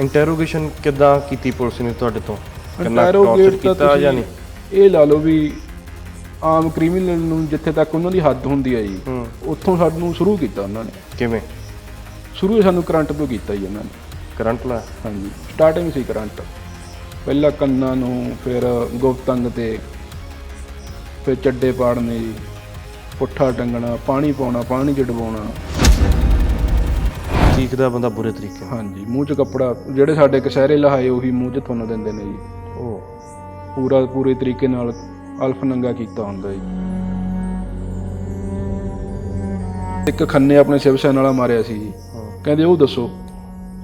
Interrogation ਕਿੱਦਾਂ ਕੀਤੀ police ਨੇ ਤੁਹਾਡੇ ਤੋਂ? ਕਿੰਨਾ ਟੌਰਚਰ ਤਾਂ ਕੀਤਾ ਜਾਂ ਤੁਸੀਂ ਨਹੀਂ? ਇਹ ਲਾ ਲਓ ਵੀ ਆਮ ਕ੍ਰਿਮੀਨਲ ਨੂੰ ਜਿੱਥੇ ਤੱਕ ਉਹਨਾਂ ਦੀ ਹੱਦ ਹੁੰਦੀ ਹੈ ਜੀ ਹੂੰ। ਉੱਥੋਂ ਸਾਨੂੰ ਸ਼ੁਰੂ ਕੀਤਾ ਉਹਨਾਂ ਨੇ। ਕਿਵੇਂ? ਸ਼ੁਰੂ ਹੀ ਸਾਨੂੰ ਕਰੰਟ ਤੋਂ ਕੀਤਾ ਜੀ ਉਹਨਾਂ ਨੇ। ਕਰੰਟ ਲਾ? ਹਾਂਜੀ ਸਟਾਰਟਿੰਗ ਸੀ ਕਰੰਟ। ਪਹਿਲਾਂ ਕੰਨਾਂ ਨੂੰ ਫਿਰ ਗੁਪਤੰਗ ਤੇ ਫਿਰ ਚੱਡੇ ਪਾੜਨੇ ਜੀ ਪੁੱਠਾ ਟੰਗਣਾ ਪਾਣੀ ਪਾਉਣਾ ਪਾਣੀ ਚ ਡੁਬਾਉਣਾ ਚੀਕਦਾ ਬੰਦਾ ਬੁਰੇ ਤਰੀਕੇ ਨਾਲ। ਹਾਂਜੀ ਮੂੰਹ 'ਚ ਕੱਪੜਾ ਜਿਹੜੇ ਸਾਡੇ ਕਸਹਿਰੇ ਲਹਾਏ ਉਹੀ ਮੂੰਹ 'ਚ ਤੁਹਾਨੂੰ ਦਿੰਦੇ ਨੇ ਜੀ। ਉਹ ਪੂਰਾ ਪੂਰੇ ਤਰੀਕੇ ਨਾਲ ਅਲਫ ਨੰਗਾ ਕੀਤਾ ਹੁੰਦਾ ਜੀ। ਇੱਕ ਖੰਨੇ ਆਪਣੇ ਸ਼ਿਵ ਸੈਨਾ ਵਾਲਾ ਮਾਰਿਆ ਸੀ ਜੀ। ਕਹਿੰਦੇ ਉਹ ਦੱਸੋ।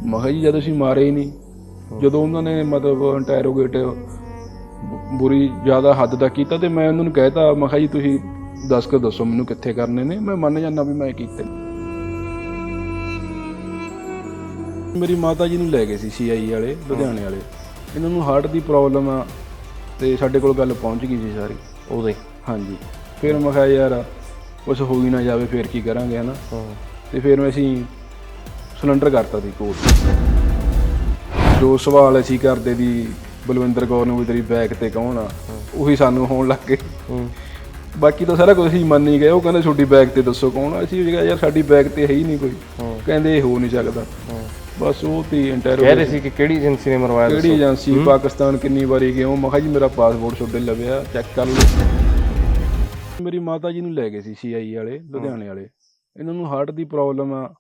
ਮੈਂ ਕਿਹਾ ਜੀ ਜਦ ਅਸੀਂ ਮਾਰੇ ਹੀ ਨਹੀਂ ਜਦੋਂ ਉਹਨਾਂ ਨੇ ਮਤਲਬ ਇੰਟਰੋਗੇਟ ਬੁਰੀ ਜ਼ਿਆਦਾ ਹੱਦ ਤੱਕ ਕੀਤਾ ਤੇ ਮੈਂ ਉਹਨਾਂ ਨੂੰ ਕਹਿਤਾ ਮੈਂ ਕਿਹਾ ਜੀ ਤੁਸੀਂ ਦੱਸ ਕੇ ਦੱਸੋ ਮੈਨੂੰ ਕਿੱਥੇ ਕਰਨੇ ਨੇ? ਮੈਂ ਮੰਨ ਜਾਂਦਾ ਵੀ ਮੈਂ ਕੀਤੇ ਮੇਰੀ ਮਾਤਾ ਜੀ ਨੂੰ ਲੈ ਗਏ ਸੀ ਸੀਆਈ ਵਾਲੇ ਲੁਧਿਆਣੇ ਵਾਲੇ। ਇਹਨਾਂ ਨੂੰ ਹਾਰਟ ਦੀ ਪ੍ਰੋਬਲਮ ਆ ਤੇ ਸਾਡੇ ਕੋਲ ਗੱਲ ਪਹੁੰਚ ਗਈ ਸੀ ਸਾਰੀ। ਉਹਦੇ ਹਾਂਜੀ। ਫਿਰ ਮੈਂ ਕਿਹਾ ਯਾਰ ਕੁਛ ਹੋ ਹੀ ਨਾ ਜਾਵੇ ਫਿਰ ਕੀ ਕਰਾਂਗੇ ਹਨਾ? ਤੇ ਫਿਰ ਅਸੀਂ ਸਿਲੰਡਰ ਕਰਤਾ ਸੀ ਕੋਰਟ ਜੋ ਸਵਾਲ ਅਸੀਂ ਕਰਦੇ ਦੀ ਬਲਵਿੰਦਰ ਕੌਰ ਨੂੰ ਵੀ ਤੇਰੀ ਬੈਗ ਤੇ ਕੌਣ ਆ ਉਹੀ ਸਾਨੂੰ ਹੋਣ ਲੱਗ ਗਏ। ਬਾਕੀ ਤਾਂ ਸਾਰਾ ਕੁਝ ਅਸੀਂ ਮੰਨ ਹੀ ਗਏ ਉਹ ਕਹਿੰਦੇ ਤੁਹਾਡੀ ਬੈਗ ਤੇ ਦੱਸੋ ਕੌਣ ਆ? ਅਸੀਂ ਕਿਹਾ ਯਾਰ ਸਾਡੀ ਬੈਗ ਤੇ ਹੈ ਹੀ ਨਹੀਂ ਕੋਈ। ਕਹਿੰਦੇ ਇਹ ਹੋ ਨਹੀਂ ਸਕਦਾ। ਬਸ ਉਹ ਤੇ ਕਹਿ ਰਹੇ ਸੀ ਕਿ ਕਿਹੜੀ ਏਜੰਸੀ ਨੇ ਮਰਵਾਇਆ ਕਿਹੜੀ ਦੱਸੋ। ਏਜੰਸੀ? ਪਾਕਿਸਤਾਨ ਕਿੰਨੀ ਵਾਰੀ ਗਏ ਉਹ ਮੈਂ ਕਿਹਾ ਜੀ ਮੇਰਾ ਪਾਸਪੋਰਟ ਤੁਹਾਡੇ ਲਵਿਆ ਚੈੱਕ ਕਰ ਲਓ। ਮੇਰੀ ਮਾਤਾ ਜੀ ਨੂੰ ਲੈ ਗਏ ਸੀ ਸੀਆਈ ਵਾਲੇ ਲੁਧਿਆਣੇ ਵਾਲੇ। ਇਹਨਾਂ ਨੂੰ ਹਾਰਟ ਦੀ ਪ੍ਰੋਬਲਮ ਆ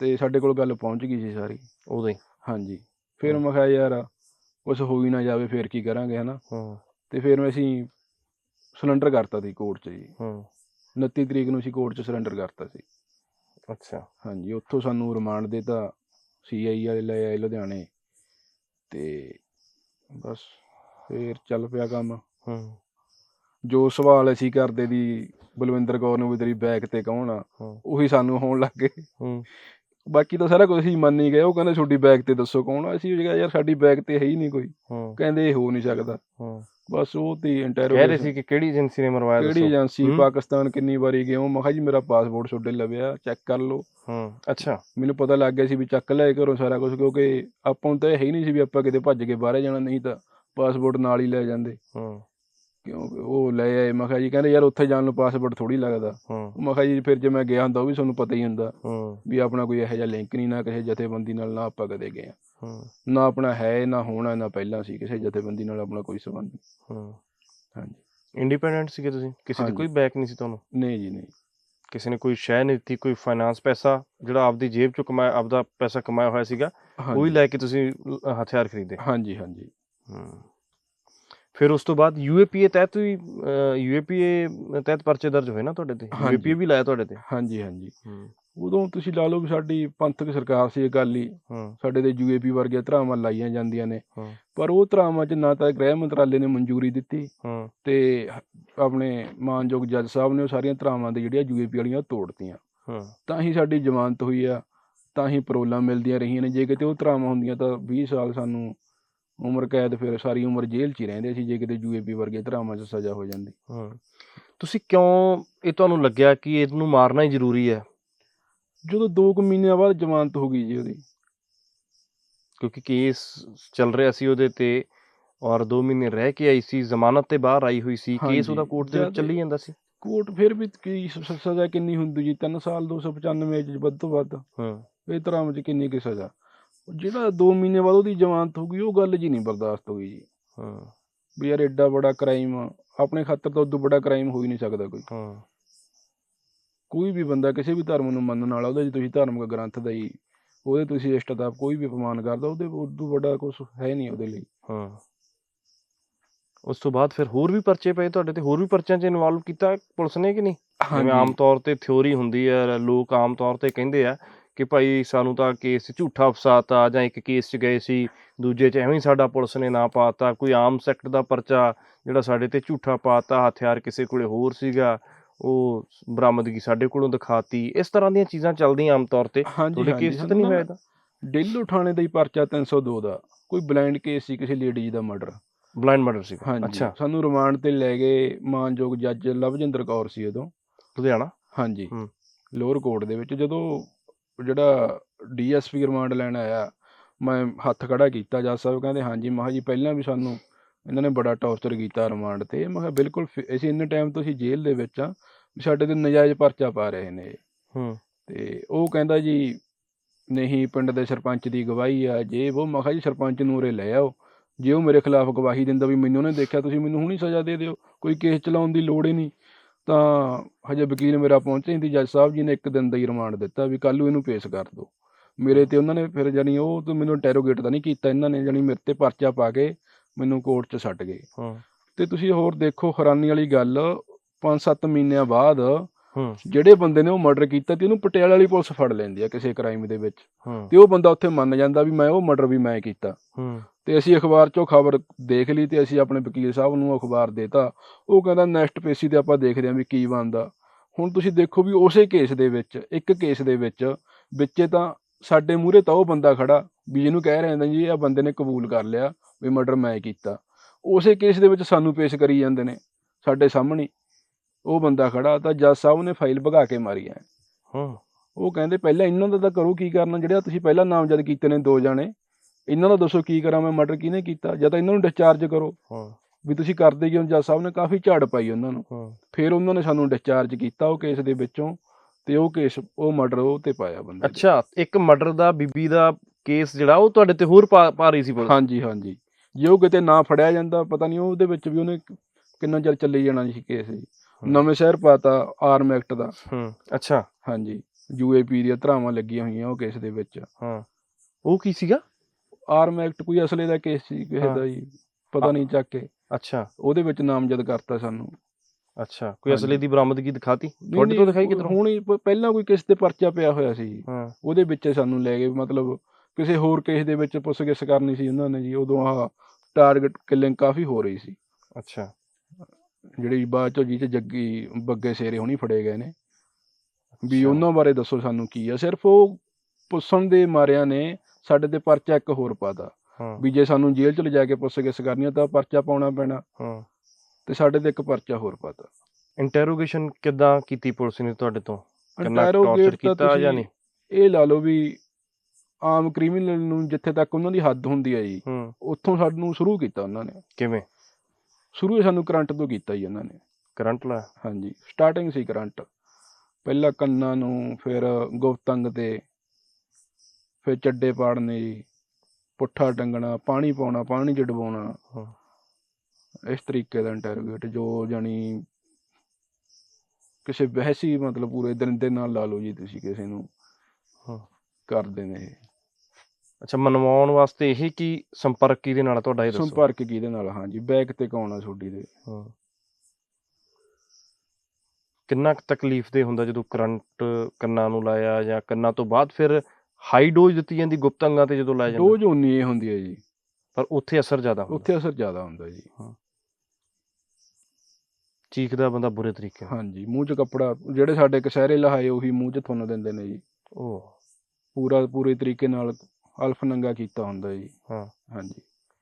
ਤੇ ਸਾਡੇ ਕੋਲ ਗੱਲ ਪਹੁੰਚ ਗਈ ਸੀ ਸਾਰੀ। ਉਹਦੇ ਹਾਂਜੀ। ਫਿਰ ਮੈਂ ਕਿਹਾ ਯਾਰ ਕੁਛ ਹੋ ਹੀ ਨਾ ਜਾਵੇ ਫਿਰ ਕੀ ਕਰਾਂਗੇ ਹਨਾ? ਹਾਂ। ਤੇ ਫਿਰ ਅਸੀਂ ਸਿਲੰਡਰ ਕਰਤਾ ਸੀ ਕੋਰਟ 'ਚ ਜੀ। ਹਾਂ। 29 ਤਰੀਕ ਨੂੰ ਅਸੀਂ ਕੋਰਟ 'ਚ ਸਿਲੰਡਰ ਕਰਤਾ ਸੀ। ਅੱਛਾ। ਹਾਂਜੀ ਉੱਥੋਂ ਸਾਨੂੰ ਰਿਮਾਂਡ ਦਿੱਤਾ। ਸੀਆਈ ਵਾਲੇ ਲੈ ਆਏ ਲੁਧਿਆਣੇ। ਤੇ ਬਸ ਫਿਰ ਚੱਲ ਪਿਆ ਕੰਮ। ਹਾਂ। ਜੋ ਸਵਾਲ ਅਸੀਂ ਕਰਦੇ ਦੀ ਬਲਵਿੰਦਰ ਕੌਰ ਨੂੰ ਵੀ ਤੇਰੀ ਬੈਗ ਤੇ ਕੌਣ ਆ ਹਾਂ। ਉਹੀ ਸਾਨੂੰ ਹੋਣ ਲੱਗ ਗਏ। ਹੂੰ। ਬਾਕੀ ਤਾਂ ਸਾਰਾ ਕੁਝ ਅਸੀਂ ਮੰਨ ਹੀ ਗਏ ਉਹ ਕਹਿੰਦੇ ਤੁਹਾਡੀ ਬੈਗ ਤੇ ਦੱਸੋ ਕੌਣ ਆ? ਅਸੀਂ ਵੀ ਕਿਹਾ ਯਾਰ ਸਾਡੀ ਬੈਗ ਤੇ ਹੈ ਹੀ ਨਹੀਂ ਕੋਈ। ਹਾਂ। ਕਹਿੰਦੇ ਇਹ ਹੋ ਨਹੀਂ ਸਕਦਾ। ਹਾਂ। ਬਸ ਉਹ ਤੇ ਕਹਿ ਰਹੇ ਸੀ ਕਿ ਕਿਹੜੀ ਏਜੰਸੀ ਨੇ ਮਰਵਾਇਆ ਕਿਹੜੀ ਦੱਸੋ ਏਜੰਸੀ? ਹੂੰ। ਪਾਕਿਸਤਾਨ ਕਿੰਨੀ ਵਾਰੀ ਗਏ ਹੋ? ਮੈਂ ਕਿਹਾ ਜੀ ਮੇਰਾ ਪਾਸਪੋਰਟ ਤੁਹਾਡੇ ਲਵਿਆ ਚੈੱਕ ਕਰ ਲਓ। ਹਾਂ ਅੱਛਾ। ਮੈਨੂੰ ਪਤਾ ਲੱਗ ਗਿਆ ਸੀ ਵੀ ਚੱਕ ਲਿਆਏ ਘਰੋਂ ਸਾਰਾ ਕੁਝ ਕਿਉਂਕਿ ਆਪਾਂ ਨੂੰ ਤਾਂ ਇਹ ਹੈ ਹੀ ਨਹੀਂ ਸੀ ਵੀ ਆਪਾਂ ਕਿਤੇ ਭੱਜ ਕੇ ਬਾਹਰ ਜਾਣਾ ਨਹੀਂ ਤਾਂ ਪਾਸਪੋਰਟ ਨਾਲ ਹੀ ਲੈ ਜਾਂਦੇ। ਹਾਂ। ਕਿਉਂਕਿ ਉਹ ਲੈ ਆਏ ਮੈਂ ਕਿਹਾ ਜੀ ਕਹਿੰਦੇ ਯਾਰ ਉੱਥੇ ਜਾਣ ਨੂੰ ਪਾਸਪੋਰਟ ਥੋੜੀ ਲੱਗਦਾ। ਹਾਂ। ਮੈਂ ਕਿਹਾ ਜੀ ਫਿਰ ਜੇ ਮੈਂ ਗਿਆ ਹੁੰਦਾ ਉਹ ਵੀ ਤੁਹਾਨੂੰ ਪਤਾ ਹੀ ਹੁੰਦਾ ਹਾਂ। ਵੀ ਆਪਣਾ ਕੋਈ ਇਹੋ ਜਿਹਾ ਲਿੰਕ ਨਹੀਂ ਨਾ ਕਿਸੇ ਜਥੇਬੰਦੀ ਨਾਲ ਨਾ ਆਪਾਂ ਕਦੇ ਗਏ ਆ ਹਾਂ। ਨਾ ਆਪਣਾ ਹੈ ਨਾ ਹੋਣਾ ਨਾ ਪਹਿਲਾਂ ਸੀ ਕਿਸੇ ਜਥੇਬੰਦੀ ਨਾਲ ਆਪਣਾ ਕੋਈ ਸੰਬੰਧ ਨਹੀਂ। ਹਾਂ। ਹਾਂਜੀ। ਇੰਡੀਪੈਂਡੈਂਟ ਸੀਗੇ ਤੁਸੀਂ? ਕਿਸੇ ਦੀ ਹਾਂਜੀ। ਕੋਈ ਬੈਕ ਨਹੀਂ ਸੀ ਤੁਹਾਨੂੰ? ਨਹੀਂ ਜੀ ਨਹੀਂ। ਕਿਸੇ ਨੇ ਕੋਈ ਸ਼ੈ ਨਹੀਂ ਦਿੱਤੀ ਕੋਈ ਫਾਈਨਾਂਸ ਪੈਸਾ ਜਿਹੜਾ ਆਪਦੀ ਜੇਬ ਚੋਂ ਕਮਾਇਆ ਆਪਦਾ ਪੈਸਾ ਕਮਾਇਆ ਹੋਇਆ ਸੀਗਾ ਉਹ ਹੀ ਹਾਂਜੀ। ਲੈ ਕੇ ਤੁਸੀਂ ਲ- ਹਥਿਆਰ ਖਰੀਦੇ? ਹਾਂਜੀ ਹਾਂਜੀ। ਹੂੰ। ਫਿਰ ਉਸ ਤੋਂ ਬਾਅਦ ਯੂਏਪੀਏ ਤਹਿਤ ਵੀ ਯੂਏਪੀਏ ਤਹਿਤ ਪਰਚੇ ਦਰਜ ਹੋਏ ਨਾ ਤੁਹਾਡੇ ਤੇ। ਯੂਏਪੀਏ ਵੀ ਲਾਇਆ ਤੁਹਾਡੇ ਤੇ? ਹਾਂਜੀ ਹਾਂਜੀ। ਉਦੋਂ ਤੁਸੀਂ ਲਾ ਲਓ ਵੀ ਸਾਡੀ ਪੰਥਕ ਸਰਕਾਰ ਸੀ ਅਕਾਲੀ। ਹੂੰ। ਸਾਡੇ ਤੇ ਯੂਏਪੀ ਵਰਗੇ ਧਰਾਵਾਂ ਲਾਈਆਂ ਜਾਂਦੀਆਂ ਨੇ। ਪਰ ਉਹ ਧਰਾਵਾਂ 'ਚ ਨਾ ਤਾਂ ਗ੍ਰਹਿ ਮੰਤਰਾਲੇ ਨੇ ਮਨਜ਼ੂਰੀ ਦਿੱਤੀ ਤੇ ਆਪਣੇ ਮਾਨਯੋਗ ਜੱਜ ਸਾਹਿਬ ਨੇ ਉਹ ਸਾਰੀਆਂ ਧਰਾਵਾਂ ਦੇ ਜਿਹੜੀਆਂ ਯੂਏਪੀ ਵਾਲੀਆਂ ਤੋੜਤੀਆਂ। ਤਾਂ ਹੀ ਸਾਡੀ ਜ਼ਮਾਨਤ ਹੋਈ ਆ ਤਾਂ ਹੀ ਪਰੋਲਾਂ ਮਿਲਦੀਆਂ ਰਹੀਆਂ ਨੇ। ਜੇ ਕਿਤੇ ਉਹ ਧਰਾਵਾਂ ਹੁੰਦੀਆਂ ਤਾਂ 20 ਸਾਲ ਸਾਨੂੰ ਉਮਰ ਕੈਦ ਫਿਰ ਸਾਰੀ ਉਮਰ ਜੇਲ੍ਹ 'ਚ ਹੀ ਰਹਿੰਦੇ ਸੀ ਜੇ ਕਿਤੇ ਯੂਏਪੀ ਵਰਗੇ ਧਰਾਵਾਂ 'ਚ ਸਜ਼ਾ ਹੋ ਜਾਂਦੀ। ਹੂੰ। ਤੁਸੀਂ ਕਿਉਂ ਇਹ ਤੁਹਾਨੂੰ ਲੱਗਿਆ ਕਿ ਇਹਨੂੰ ਮਾਰਨਾ ਹੀ ਜ਼ਰੂਰੀ ਹੈ? ਜਦੋਂ 2 ਕੁ ਮਹੀਨਿਆਂ ਬਾਅਦ ਜ਼ਮਾਨਤ ਹੋ ਗਈ ਜੀ ਉਹਦੀ। ਕਿਉਂਕਿ ਕੇਸ ਚੱਲ ਰਿਹਾ ਸੀ ਉਹਦੇ ਤੇ ਔਰ 2 ਮਹੀਨੇ ਰਹਿ ਕੇ ਆਈ ਸੀ ਜ਼ਮਾਨਤ ਤੇ ਬਾਹਰ ਆਈ ਹੋਈ ਸੀ ਕੇਸ ਉਹਦਾ ਕੋਰਟ ਦੇ ਵਿੱਚ ਚੱਲੀ ਜਾਂਦਾ ਸੀ। ਕੋਰਟ ਫਿਰ ਵੀ ਕੀ ਸਜ਼ਾ ਕਿੰਨੀ ਹੁੰਦੀ ਜੀ? 3 ਸਾਲ 295 ਚ ਵੱਧ ਤੋਂ ਵੱਧ। ਹੂੰ। ਇਹ ਧਰਾਵਾਂ 'ਚ ਕਿੰਨੀ ਕੀ ਸਜ਼ਾ? ਜਿਹੜਾ 2 ਮਹੀਨੇ ਬਾਅਦ ਉਹਦੀ ਜ਼ਮਾਨਤ ਹੋ ਗਈ ਉਹ ਗੱਲ ਜੀ ਨਹੀਂ ਬਰਦਾਸ਼ਤ ਹੋਈ ਜੀ। ਹੂੰ। ਵੀ ਯਾਰ ਐਡਾ ਬੜਾ ਕ੍ਰਾਈਮ ਆਪਣੇ ਖਾਤਰ ਤਾਂ ਉਦੋਂ ਬੜਾ ਕ੍ਰਾਈਮ ਹੋ ਹੀ ਨਹੀਂ ਸਕਦਾ ਕੋਈ। ਹੂੰ। ਕੋਈ ਵੀ ਬੰਦਾ ਕਿਸੇ ਵੀ ਧਰਮ ਨੂੰ ਮੰਨਣ ਵਾਲਾ ਉਹਦੇ 'ਚ ਤੁਸੀਂ ਧਾਰਮਿਕ ਗ੍ਰੰਥ ਦਾ ਹੀ ਉਹਦੇ ਤੁਸੀਂ ਇਸ਼ਟ ਦਾ ਕੋਈ ਵੀ ਅਪਮਾਨ ਕਰਦਾ ਉਹਦੇ ਉਦੋਂ ਵੱਡਾ ਕੁਝ ਹੈ ਨਹੀਂ ਉਹਦੇ ਲਈ। ਹਾਂ। ਉਸ ਤੋਂ ਬਾਅਦ ਫਿਰ ਹੋਰ ਵੀ ਪਰਚੇ ਪਏ ਤੁਹਾਡੇ ਤੇ ਹੋਰ ਵੀ ਪਰਚਿਆਂ 'ਚ ਇਨਵੋਲਵ ਕੀਤਾ ਪੁਲਿਸ ਨੇ ਕਿ ਨਹੀਂ? ਜਿਵੇਂ ਆਮ ਤੌਰ ਤੇ ਥਿਉਰੀ ਹੁੰਦੀ ਹੈ ਲੋਕ ਆਮ ਤੌਰ ਤੇ ਕਹਿੰਦੇ ਆ ਕਿ ਭਾਈ ਸਾਨੂੰ ਤਾਂ ਕੇਸ ਝੂਠਾ ਫਸਾਤਾ ਜਾਂ ਇੱਕ ਕੇਸ 'ਚ ਗਏ ਸੀ ਦੂਜੇ 'ਚ ਐਵੇਂ ਹੀ ਸਾਡਾ ਪੁਲਿਸ ਨੇ ਨਾ ਪਾਤਾ ਕੋਈ ਆਮ ਸੈਕਟ ਦਾ ਪਰਚਾ ਜਿਹੜਾ ਸਾਡੇ ਤੇ ਝੂਠਾ ਪਾਤਾ ਹਥਿਆਰ ਕਿਸੇ ਕੋਲੇ ਹੋਰ ਸੀਗਾ ਉਹ ਬਰਾਮਦਗੀ ਸਾਡੇ ਕੋਲੋਂ ਦਿਖਾਤੀ। ਇਸ ਤਰ੍ਹਾਂ ਦੀਆਂ ਚੀਜ਼ਾਂ ਚੱਲਦੀਆਂ ਆਮ ਤੌਰ ਤੇ। ਤੁਹਾਡੇ ਕੇਸ 'ਚ ਤਾਂ ਨਹੀਂ ਹੋਇਆ ਡੇਲੂ ਥਾਣੇ ਦਾ ਹੀ ਪਰਚਾ 302 ਦਾ ਕੋਈ ਬਲਾਈਂਡ ਕੇਸ ਸੀ ਕਿਸੇ ਲੇਡੀ ਦਾ ਮਰਡਰ। ਬਲਾਈਂਡ ਮਰਡਰ ਹਾਂਜੀ ਅੱਛਾ। ਸਾਨੂੰ ਰਿਮਾਂਡ ਤੇ ਲੈ ਗਏ ਮਾਨਯੋਗ ਜੱਜ ਲਵਜਿੰਦਰ ਕੌਰ ਸੀ ਉਦੋਂ। ਲੁਧਿਆਣਾ? ਹਾਂਜੀ। ਲੋਅਰ ਕੋਰਟ ਦੇ ਵਿੱਚ ਜਦੋਂ ਜਿਹੜਾ ਡੀਐਸਪੀ ਰਿਮਾਂਡ ਲੈਣ ਆਇਆ ਮੈਂ ਹੱਥ ਖੜਾ ਕੀਤਾ ਜੱਜ ਸਾਹਿਬ ਕਹਿੰਦੇ ਹਾਂਜੀ ਮੈਂ ਕਿਹਾ ਜੀ ਪਹਿਲਾਂ ਵੀ ਸਾਨੂੰ ਇਹਨਾਂ ਨੇ ਬੜਾ ਟੌਰਚਰ ਕੀਤਾ ਰਿਮਾਂਡ ਤੇ। ਮੈਂ ਕਿਹਾ ਬਿਲਕੁਲ ਅਸੀਂ ਇੰਨੇ ਟਾਈਮ ਤੋਂ ਅਸੀਂ ਜੇਲ੍ਹ ਦੇ ਵਿੱਚ ਆ ਸਾਡੇ ਤੇ ਨਜਾਇਜ਼ ਪਰਚਾ ਪਾ ਰਹੇ ਨੇ। ਹੂੰ। ਤੇ ਉਹ ਕਹਿੰਦਾ ਜੀ ਨਹੀਂ ਪਿੰਡ ਦੇ ਸਰਪੰਚ ਦੀ ਗਵਾਹੀ ਆ ਜੇ ਉਹ ਮੈਂ ਕਿਹਾ ਜੀ ਸਰਪੰਚ ਨੂੰ ਉਰੇ ਲੈ ਆਓ। ਜੇ ਉਹ ਮੇਰੇ ਖਿਲਾਫ ਗਵਾਹੀ ਦਿੰਦਾ ਵੀ ਮੈਨੂੰ ਉਹਨੇ ਦੇਖਿਆ ਤੁਸੀਂ ਮੈਨੂੰ ਹੁਣੀ ਸਜ਼ਾ ਦੇ ਦਿਓ। ਕੋਈ ਕੇਸ ਚਲਾਉਣ ਦੀ ਲੋੜ ਹੀ ਨਹੀਂ। ਤਾਂ ਹਜੇ ਵਕੀਲ ਮੇਰਾ ਪਹੁੰਚਿਆ ਨਹੀਂ ਜੱਜ ਸਾਹਿਬ ਜੀ ਨੇ ਇੱਕ ਦਿਨ ਦਾ ਹੀ ਰਿਮਾਂਡ ਦਿੱਤਾ ਵੀ ਕੱਲ੍ਹ ਨੂੰ ਇਹਨੂੰ ਪੇਸ਼ ਕਰ ਦਿਓ। ਮੇਰੇ ਤੇ ਉਹਨਾਂ ਨੇ ਫਿਰ ਜਾਨੀ ਉਹ ਤੇ ਮੈਨੂੰ ਇੰਟਰੋਗੇਟ ਤਾਂ ਨਹੀਂ ਕੀਤਾ ਇਹਨਾਂ ਨੇ ਜਾਨੀ ਮੇਰੇ ਤੇ ਪਰਚਾ ਪਾ ਕੇ ਮੈਨੂੰ ਕੋਰਟ 'ਚ ਛੱਡ ਗਏ। ਹੂੰ। ਤੇ ਤੁਸੀਂ ਹੋਰ ਦੇਖੋ ਹੈਰਾਨੀ ਵਾਲੀ ਗੱਲ 5-7 ਮਹੀਨਿਆਂ ਬਾਅਦ ਜਿਹੜੇ ਬੰਦੇ ਨੇ ਉਹ ਮਰਡਰ ਕੀਤਾ ਤੇ ਉਹਨੂੰ ਪਟਿਆਲਾ ਵਾਲੀ ਪੁਲਿਸ ਫੜ ਲੈਂਦੀ ਆ ਕਿਸੇ ਕ੍ਰਾਈਮ ਦੇ ਵਿੱਚ। ਤੇ ਉਹ ਬੰਦਾ ਉੱਥੇ ਮੰਨ ਜਾਂਦਾ ਵੀ ਮੈਂ ਉਹ ਮਰਡਰ ਵੀ ਮੈਂ ਕੀਤਾ। ਹੂੰ। ਤੇ ਅਸੀਂ ਅਖਬਾਰ 'ਚੋਂ ਖਬਰ ਦੇਖ ਲਈ ਤੇ ਅਸੀਂ ਆਪਣੇ ਵਕੀਲ ਸਾਹਿਬ ਨੂੰ ਅਖਬਾਰ ਦੇਤਾ। ਉਹ ਕਹਿੰਦਾ ਨੈਕਸਟ ਪੇਸੀ ਤੇ ਆਪਾਂ ਦੇਖਦੇ ਹਾਂ ਵੀ ਕੀ ਬਣਦਾ। ਹੁਣ ਤੁਸੀਂ ਦੇਖੋ ਵੀ ਉਸੇ ਕੇਸ ਦੇ ਵਿੱਚ ਇੱਕ ਕੇਸ ਦੇ ਵਿੱਚ ਵਿੱਚੇ ਤਾਂ ਸਾਡੇ ਮੂਹਰੇ ਤਾਂ ਉਹ ਬੰਦਾ ਖੜਾ ਵੀ ਜਿਹਨੂੰ ਕਹਿ ਰਹੇ ਨੇ ਜੀ ਇਹ ਬੰਦੇ ਨੇ ਕਬੂਲ ਕਰ ਲਿਆ ਵੀ ਮਰਡਰ ਮੈਂ ਕੀਤਾ। ਉਸੇ ਕੇਸ ਦੇ ਵਿੱਚ ਸਾਨੂੰ ਪੇਸ਼ ਕਰੀ ਜਾਂਦੇ ਨੇ ਸਾਡੇ ਸਾਹਮਣੇ। ਉਹ ਬੰਦਾ ਖੜਾ ਤਾਂ ਜੱਜ ਸਾਹਿਬ ਨੇ ਫਾਈਲ ਭਗਾ ਕੇ ਮਾਰੀ ਹੂੰ। ਉਹ ਕਹਿੰਦੇ ਪਹਿਲਾਂ ਇਹਨਾਂ ਦਾ ਤਾਂ ਕਰੋ ਕੀ ਕਰਨਾ ਜਿਹੜਾ ਤੁਸੀਂ ਪਹਿਲਾਂ ਨਾਮਜ਼ਦ ਕੀਤੇ ਨੇ ਦੋ ਜਾਣੇ ਇਹਨਾਂ ਦਾ ਦੱਸੋ ਕੀ ਕਰਾਂ ਮੈਂ ਮਰਡਰ ਕਿਹਨੇ ਕੀਤਾ? ਜਾਂ ਤਾਂ ਇਹਨਾਂ ਨੂੰ ਡਿਸਚਾਰਜ ਕਰੋ। ਹੂੰ। ਵੀ ਤੁਸੀਂ ਕਰਦੇ ਕਿਉਂ? ਜੱਜ ਸਾਹਿਬ ਨੇ ਕਾਫੀ ਝਾੜ ਪਾਈ ਉਹਨਾਂ ਨੂੰ। ਹੂੰ। ਫਿਰ ਉਹਨਾਂ ਨੇ ਸਾਨੂੰ ਡਿਸਚਾਰਜ ਕੀਤਾ ਉਹ ਕੇਸ ਦੇ ਵਿੱਚੋਂ ਤੇ ਉਹ ਕੇਸ ਉਹ ਮਰਡਰ ਉਹ ਤੇ ਪਾਇਆ ਬੰਦੇ। ਅੱਛਾ ਇੱਕ ਮਰਡਰ ਦਾ ਬੀਬੀ ਦਾ ਕੇਸ ਜਿਹੜਾ ਉਹ ਤੁਹਾਡੇ ਤੇ ਹੋਰ ਪਾ ਪਾ ਰਹੀ ਸੀ ਪੁਲਿਸ? ਹਾਂਜੀ ਹਾਂਜੀ। ਜੇ ਉਹ ਕਿਤੇ ਨਾ ਫੜਿਆ ਜਾਂਦਾ ਪਤਾ ਨਹੀਂ ਉਹਦੇ ਵਿੱਚ ਵੀ ਉਹਨੇ ਕਿੰਨਾ ਚਿਰ ਚੱਲੀ ਜਾਣਾ ਸੀ ਕੇਸ ਜੀ। ਨਵੇਂ ਸ਼ਹਿਰ ਪਾਤਾ ਆਰਮ ਐਕਟ ਦਾ। ਹੂੰ। ਅੱਛਾ। ਹਾਂਜੀ। ਯੂਏਪੀ ਦੀਆਂ ਧਰਾਵਾਂ ਲੱਗੀਆਂ ਹੋਈਆਂ ਉਹ ਕੇਸ ਦੇ ਵਿੱਚ। ਹਾਂ। ਉਹ ਕੀ ਸੀਗਾ? ਆਰਮ ਐਕਟ ਕੋਈ ਅਸਲੇ ਦਾ ਕੇਸ ਸੀ ਕਿਸੇ। ਦਾ ਜੀ ਪਤਾ ਨਹੀਂ ਚੱਕ ਕੇ। ਅੱਛਾ। ਉਹਦੇ ਵਿੱਚ ਨਾਮਜ਼ਦ ਕਰਤਾ ਸਾਨੂੰ। ਅੱਛਾ। ਕੋਈ। ਅਸਲੇ ਦੀ ਬਰਾਮਦਗੀ ਦਿਖਾਤੀ? ਤੁਹਾਡੇ ਤੋਂ ਦਿਖਾਈ ਕਿਧਰੋਂ? ਹੁਣ ਪਹਿਲਾਂ ਕੋਈ ਕਿਸ ਤੇ ਪਰਚਾ ਪਿਆ ਹੋਇਆ ਸੀ। ਉਹਦੇ ਵਿੱਚ ਸਾਨੂੰ ਲੈ ਗਏ ਮਤਲਬ ਕਿਸੇ ਹੋਰ ਕੇਸ ਦੇ ਵਿੱਚ ਪੁੱਛਗਿੱਛ ਕਰਨੀ ਸੀ ਉਹਨਾਂ ਨੇ ਜੀ ਉਦੋਂ ਆਹ ਟਾਰਗੇਟ ਕਿਲਿੰਗ ਕਾਫੀ ਹੋ ਰਹੀ ਸੀ। ਅੱਛਾ। ਜਿਹੜੀ ਬਾਅਦ ਚੋਂ ਜੀ ਚ ਜੱਗੀ ਬੱਗੇ ਸੇਰੇ ਹੁਣੀ ਫੜੇ ਗਏ ਨੇ। ਵੀ। ਉਹਨਾਂ ਬਾਰੇ ਦੱਸੋ ਸਾਨੂੰ ਕੀ ਆ। ਸਿਰਫ ਉਹ ਪੁੱਛਣ ਦੇ ਮਾਰਿਆਂ ਨੇ ਸਾਡੇ ਤੇ ਪਰਚਾ ਇੱਕ ਹੋਰ ਪਾਤਾ ਵੀ ਜੇ ਸਾਨੂੰ ਜੇਲ੍ਹ ਚ ਲਿਜਾ ਕੇ ਪੁੱਛਗਿੱਛ ਕਰਨੀ ਆ ਤਾਂ ਪਰਚਾ ਪਾਉਣਾ ਪੈਣਾ। ਹਾਂ। ਤੇ ਸਾਡੇ ਤੇ ਇੱਕ ਪਰਚਾ ਹੋਰ ਪਾਤਾ ਇੰਟਰੋਗੇਸ਼ਨ ਕਿੱਦਾਂ ਕੀਤੀ ਪੁਲਿਸ ਨੇ ਤੁਹਾਡੇ ਤੋਂ? ਕਿੰਨਾ ਟੌਰਚਰ ਕੀਤਾ ਜਾਂ ਨਹੀਂ? ਇਹ ਲਾ ਲਓ ਵੀ ਆਮ ਕ੍ਰਿਮੀਨਲ ਨੂੰ ਜਿੱਥੇ ਤੱਕ ਉਹਨਾਂ ਦੀ ਹੱਦ ਹੁੰਦੀ ਹੈ ਜੀ ਉੱਥੋਂ ਸਾਨੂੰ ਸ਼ੁਰੂ ਕੀਤਾ ਉਹਨਾਂ ਨੇ। ਕਿਵੇਂ? ਸ਼ੁਰੂ ਹੀ ਸਾਨੂੰ ਕਰੰਟ ਤੋਂ ਕੀਤਾ ਜੀ ਉਹਨਾਂ ਨੇ। ਕਰੰਟ ਲਾ ਹਾਂਜੀ ਸਟਾਰਟਿੰਗ ਸੀ ਕਰੰਟ। ਪਹਿਲਾਂ ਕੰਨਾਂ ਨੂੰ ਫਿਰ ਗੁਪਤੰਗ ਤੇ ਫਿਰ ਚੱਡੇ ਪਾੜਨੇ ਜੀ ਪੁੱਠਾ ਟੰਗਣਾ ਪਾਣੀ ਪਾਉਣਾ ਪਾਣੀ ਹਾਂ। ਇਸ ਤਰੀਕੇ ਦਾ ਇੰਟਰੋਗੇਟ ਜੋ ਜਾਨੀ ਕਿਸੇ ਵਹਿਸੀ ਮਤਲਬ ਪੂਰੇ ਦਿਨ ਦੇ ਨਾਲ ਲਾ ਲਓ ਜੀ ਤੁਸੀਂ ਕਿਸੇ ਨੂੰ। ਹਾਂ। ਕਰਦੇ ਨੇ ਇਹ। ਅੱਛਾ ਮਨਵਾਉਣ ਵਾਸਤੇ ਇਹ ਕੀ ਸੰਪਰਕ ਕਿਹਦੇ ਨਾਲ ਤੁਹਾਡਾ ਇਹ ਦੱਸੋ। ਸੰਪਰਕ ਕਿਹਦੇ ਨਾਲ ਹਾਂਜੀ ਬੈਕ ਤੇ ਕੌਣ ਆ ਤੁਹਾਡੀ ਦੇ ਹਾਂ। ਕਿੰਨਾ ਕੁ ਤਕਲੀਫ ਦੇ ਹੁੰਦਾ ਜਦੋਂ ਕਰੰਟ ਕੰਨਾਂ ਨੂੰ ਲਾਇਆ ਜਾਂ ਕੰਨਾਂ ਤੋਂ ਬਾਅਦ ਫਿਰ ਹਾਈ ਡੋਜ਼ ਦਿੱਤੀ ਜਾਂਦੀ ਗੁਪਤ ਅੰਗਾਂ ਤੇ ਜਦੋਂ ਲਾਇਆ ਜਾਂਦਾ? ਡੋਜ਼ ਉਨੀ ਇਹ ਹੁੰਦੀ ਹੈ ਜੀ। ਪਰ ਉੱਥੇ ਅਸਰ ਜ਼ਿਆਦਾ ਹੁੰਦਾ। ਉੱਥੇ ਅਸਰ ਜ਼ਿਆਦਾ ਹੁੰਦਾ ਜੀ। ਚੀਖਦਾ ਬੰਦਾ ਬੁਰੇ ਤਰੀਕੇ ਨਾਲ। ਹਾਂਜੀ ਮੂੰਹ 'ਚ ਕੱਪੜਾ ਜਿਹੜੇ ਸਾਡੇ ਕਸ਼ਹਿਰੇ ਲਹਾਏ ਉਹੀ ਮੂੰਹ 'ਚ ਤੁਹਾਨੂੰ ਦਿੰਦੇ ਨੇ ਜੀ। ਉਹ ਪੂਰਾ ਪੂਰੇ ਤਰੀਕੇ ਨਾਲ ਅਲਫ ਨੰਗਾ ਕੀਤਾ ਹੁੰਦਾ ਜੀ। ਹਾਂ। ਹਾਂਜੀ।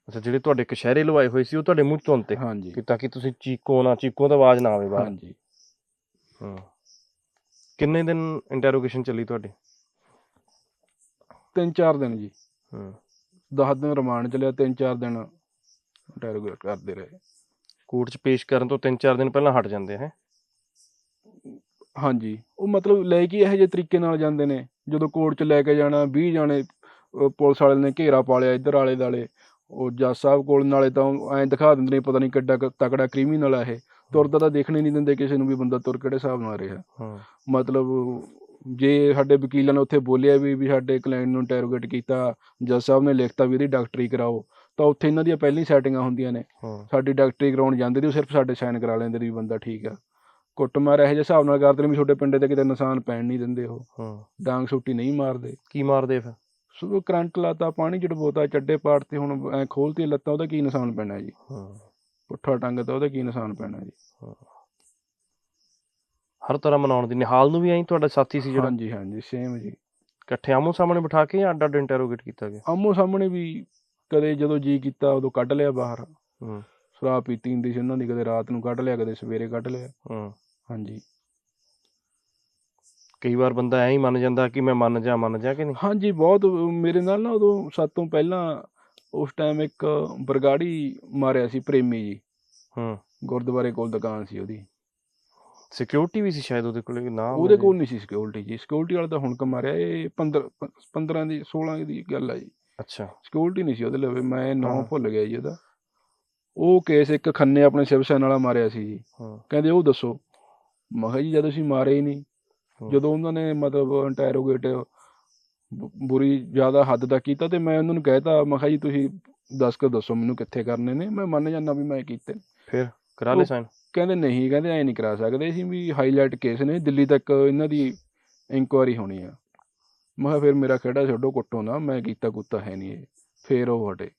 ਅੱਛਾ ਜਿਹੜੇ ਤੁਹਾਡੇ ਕਸ਼ਹਿਰੇ ਲਵਾਏ ਹੋਏ ਸੀ ਉਹ ਤੁਹਾਡੇ ਮੂੰਹ ਤੋਂ ਤੇ ਹਾਂਜੀ। ਕਿ ਤਾਂ ਕਿ ਤੁਸੀਂ ਚੀਕੋ ਨਾ ਚੀਕੋ ਤਾਂ ਆਵਾਜ਼ ਨਾ ਆਵੇ ਬਾਹਰ? ਹਾਂਜੀ। ਹਾਂ। ਕਿੰਨੇ ਦਿਨ ਇੰਟਰੋਗੇਸ਼ਨ ਚੱਲੀ ਤੁਹਾਡੀ? ਤਿੰਨ ਚਾਰ ਦਿਨ ਜੀ। ਹਾਂ। 10 ਦਿਨ ਰਿਮਾਂਡ ਚੱਲਿਆ ਤਿੰਨ ਚਾਰ ਦਿਨ ਇੰਟਰੋਗੇਟ ਕਰਦੇ ਰਹੇ। ਕੋਰਟ 'ਚ ਪੇਸ਼ ਕਰਨ ਤੋਂ 3-4 ਦਿਨ ਪਹਿਲਾਂ ਹਟ ਜਾਂਦੇ ਹੈ? ਹਾਂਜੀ। ਉਹ ਮਤਲਬ ਲੈ ਕੇ ਇਹੋ ਜਿਹੇ ਤਰੀਕੇ ਨਾਲ ਜਾਂਦੇ ਨੇ ਜਦੋਂ ਕੋਰਟ 'ਚ ਲੈ ਕੇ ਜਾਣਾ 20 ਜਾਣੇ ਪੁਲਿਸ ਵਾਲੇ ਨੇ ਘੇਰਾ ਪਾ ਲਿਆ ਇੱਧਰ ਆਲੇ ਦਾਲੇ ਉਹ ਜੱਜ ਸਾਹਿਬ ਕੋਲ ਨਾਲੇ ਤਾਂ ਐਂ ਦਿਖਾ ਦਿੰਦੇ ਨੇ ਪਤਾ ਨਹੀਂ ਕਿੱਡਾ ਤਕੜਾ ਕ੍ਰਿਮੀਨਲ ਆ ਇਹ। ਤੁਰਦਾ ਤਾਂ ਦੇਖਣੇ ਨਹੀਂ ਦਿੰਦੇ ਕਿਸੇ ਨੂੰ ਵੀ ਬੰਦਾ ਤੁਰ ਕਿਹੜੇ ਹਿਸਾਬ ਨਾਲ ਰਿਹਾ। ਮਤਲਬ ਜੇ ਸਾਡੇ ਵਕੀਲਾਂ ਨੇ ਉੱਥੇ ਬੋਲਿਆ ਵੀ ਵੀ ਸਾਡੇ ਕਲਾਇੰਟ ਨੂੰ ਇੰਟਰੋਗੇਟ ਕੀਤਾ ਜੱਜ ਸਾਹਿਬ ਨੇ ਲਿਖਤਾ ਵੀ ਇਹਦੀ ਡਾਕਟਰੀ ਕਰਾਓ ਤਾਂ ਉੱਥੇ ਇਹਨਾਂ ਦੀਆਂ ਪਹਿਲਾਂ ਸੈਟਿੰਗਾਂ ਹੁੰਦੀਆਂ ਨੇ। ਸਾਡੀ ਡਾਕਟਰੀ ਕਰਾਉਣ ਜਾਂਦੇ ਉਹ ਸਿਰਫ ਸਾਡੇ ਸਾਈਨ ਕਰਾ ਲੈਂਦੇ ਵੀ ਬੰਦਾ ਠੀਕ ਆ। ਕੁੱਟਮਾਰ ਇਹੋ ਜਿਹੇ ਹਿਸਾਬ ਨਾਲ ਕਰਦੇ ਨੇ ਵੀ ਤੁਹਾਡੇ ਪਿੰਡੇ ਤੇ ਕਿਤੇ ਨਿਸ਼ਾਨ ਪੈਣ ਨਹੀਂ ਦਿੰਦੇ ਉਹ। ਡਾਂਗ ਸੁੱਟੀ ਨਹੀਂ ਮਾਰਦੇ। ਕੀ ਮਾਰਦੇ ਫਿਰ? ਸੋ ਕਰੰਟ ਲਾਤਾ ਪਾਣੀ ਜੜਬੋਤਾ ਚੱਡੇ ਪਾੜ ਤੇ ਹੁਣ ਐ ਖੋਲਤੀ ਲੱਤਾਂ ਉਹਦਾ ਕੀ ਨਿਸ਼ਾਨ ਪੈਣਾ ਜੀ? ਹਾਂ। ਪੁੱਠਾ ਟੰਗ ਤਾਂ ਉਹਦਾ ਕੀ ਨਿਸ਼ਾਨ ਪੈਣਾ ਜੀ? ਹਰ ਤਰ੍ਹਾਂ ਮਨਾਉਣ ਦੀ ਨਿਹਾਲ ਨੂੰ ਵੀ ਐਂ ਤੁਹਾਡਾ ਸਾਥੀ ਸੀ ਜਿਹੜਾ? ਹਾਂਜੀ ਹਾਂਜੀ ਸੇਮ ਜੀ। ਇਕੱਠੇ ਆਮੋ ਸਾਹਮਣੇ ਬਿਠਾ ਕੇ ਜਾਂ ਅੱਡ ਅੱਡ ਇੰਟਰੋਗੇਟ ਕੀਤਾ ਗਿਆ? ਆਮੋ ਸਾਹਮਣੇ ਵੀ ਕਦੇ ਜਦੋਂ ਜੀ ਕੀਤਾ ਉਦੋਂ ਕੱਢ ਲਿਆ ਬਾਹਰ। ਹੂੰ। ਸ਼ਰਾਬ ਪੀਤੀ ਹੁੰਦੀ ਸੀ ਉਹਨਾਂ ਦੀ ਕਦੇ ਰਾਤ ਨੂੰ ਕੱਢ ਲਿਆ ਕਦੇ ਸਵੇਰੇ ਕੱਢ ਲਿਆ। ਹੂੰ। ਹਾਂਜੀ। ਕਈ ਵਾਰ ਬੰਦਾ ਐਂ ਹੀ ਮੰਨ ਜਾਂਦਾ ਕਿ ਮੈਂ ਮੰਨ ਜਾ ਮੰਨ ਜਾ ਕਿ ਨਹੀਂ? ਹਾਂਜੀ ਬਹੁਤ ਮੇਰੇ ਨਾਲ ਨਾ ਉਦੋਂ ਸੱਤ ਤੋਂ ਪਹਿਲਾਂ ਉਸ ਟਾਈਮ ਇੱਕ ਬਰਗਾੜੀ ਮਾਰਿਆ ਸੀ ਪ੍ਰੇਮੀ ਜੀ। ਹੂੰ। ਗੁਰਦੁਆਰੇ ਕੋਲ ਦੁਕਾਨ ਸੀ ਉਹਦੀ। ਸਿਕਿਉਰਿਟੀ ਵੀ ਸੀ ਸ਼ਾਇਦ ਉਹਦੇ ਕੋਲ ਨਾ ਉਹਦੇ ਕੋਲ ਨਹੀਂ ਸੀ ਸਿਕਿਉਰਿਟੀ ਜੀ। ਸਿਕਿਉਰਿਟੀ ਵਾਲਾ ਤਾਂ ਹੁਣ ਕ ਮਾਰਿਆ ਇਹ 15 15 ਦੀ 16 ਦੀ ਗੱਲ ਆ ਜੀ। ਅੱਛਾ। ਸਿਕਿਉਰਿਟੀ ਨਹੀਂ ਸੀ ਉਹਦੇ ਲਵੇ ਮੈਂ ਨਾਂ ਹਾਂ। ਭੁੱਲ ਗਿਆ ਜੀ ਉਹਦਾ। ਉਹ ਕੇਸ ਇੱਕ ਖੰਨੇ ਆਪਣੇ ਸ਼ਿਵ ਸੈਨਾ ਵਾਲਾ ਮਾਰਿਆ ਸੀ ਜੀ। ਹਾਂ। ਕਹਿੰਦੇ ਉਹ ਦੱਸੋ। ਮੈਂ ਕਿਹਾ ਜੀ ਜਦ ਅਸੀਂ ਮਾਰੇ ਹੀ ਨਹੀਂ। ਜਦੋਂ ਉਹਨਾਂ ਨੇ ਮਤਲਬ ਇੰਟਰੋਗੇਟ ਬੁਰੀ ਜ਼ਿਆਦਾ ਹੱਦ ਦਾ ਕੀਤਾ ਤੇ ਮੈਂ ਉਹਨਾਂ ਨੂੰ ਕਹਿਤਾ ਮੈਂ ਕਿਹਾ ਜੀ ਤੁਸੀਂ ਦੱਸ ਕੇ ਦੱਸੋ ਮੈਨੂੰ ਕਿੱਥੇ ਕਰਨੇ ਨੇ ਮੈਂ ਮੰਨ ਜਾਂਦਾ ਵੀ ਮੈਂ ਕੀਤੇ। ਫਿਰ ਕਰਾ ਲੈ ਸਾਈਨ ਕਹਿੰਦੇ ਨਹੀਂ ਕਹਿੰਦੇ ਐ ਨਹੀਂ ਕਰਾ ਸਕਦੇ ਸੀ ਵੀ ਹਾਈਲਾਈਟ ਕੇਸ ਨੇ ਦਿੱਲੀ ਤੱਕ ਇਹਨਾਂ ਦੀ ਇਨਕੁਆਇਰੀ ਹੋਣੀ ਆ। ਮੈਂ ਫਿਰ ਮੇਰਾ ਖੇੜਾ ਛੱਡੋ ਕੁੱਟੋ ਨਾ ਮੈਂ ਕੀਤਾ ਕੁੱਤਾ ਹੈ ਨਹੀਂ ਇਹ ਫਿਰ ਉਹ ਹਟੇ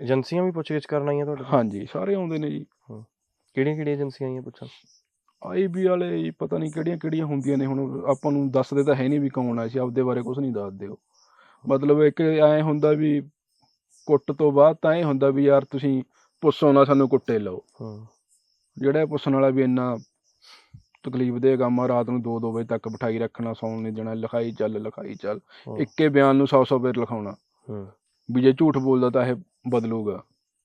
ਏਜੰਸੀਆਂ ਵੀ ਪੁੱਛਗਿੱਛ ਕਰਨ ਆਈਆਂ ਤੁਹਾਡੇ? ਹਾਂਜੀ ਸਾਰੇ ਆਉਂਦੇ ਨੇ ਜੀ। ਕਿਹੜੀਆਂ ਕਿਹੜੀਆਂ ਏਜੰਸੀਆਂ ਆਈਆਂ ਪੁੱਛਣ? ਆਈਬੀ ਵਾਲੇ ਪਤਾ ਨਹੀਂ ਕਿਹੜੀਆਂ ਕਿਹੜੀਆਂ ਹੁੰਦੀਆਂ ਨੇ ਹੁਣ ਆਪਾਂ ਨੂੰ ਦੱਸਦੇ ਤਾਂ ਹੈ ਨਹੀਂ ਵੀ ਕੌਣ ਆ ਸੀ ਆਪਦੇ ਬਾਰੇ ਕੁਝ ਨਹੀਂ ਦੱਸਦੇ ਉਹ। ਮਤਲਬ ਇੱਕ ਐ ਹੁੰਦਾ ਵੀ ਕੁੱਟ ਤੋਂ ਬਾਅਦ ਤਾਂ ਇਹ ਹੁੰਦਾ ਵੀ ਯਾਰ ਤੁਸੀਂ ਪੁੱਛੋ ਨਾ ਸਾਨੂੰ ਕੁੱਟੇ ਲਓ। ਹੂੰ। ਜਿਹੜਾ ਪੁੱਛਣ ਵਾਲਾ ਵੀ ਇੰਨਾ ਤਕਲੀਫ ਦੇ ਕੰਮ ਆ ਰਾਤ ਨੂੰ 2-2 ਵਜੇ ਤੱਕ ਬਿਠਾਈ ਰੱਖਣਾ ਸੌਣ ਨਹੀਂ ਦੇਣਾ ਲਿਖਾਈ ਚੱਲ ਲਿਖਾਈ ਚੱਲ ਇੱਕੇ ਬਿਆਨ ਨੂੰ 100-100 ਵਾਰ ਲਿਖਾਉਣਾ। ਹੂੰ। ਵੀ ਜੇ ਝੂਠ ਬੋਲਦਾ ਤਾਂ ਇਹ ਬਦਲੂਗਾ।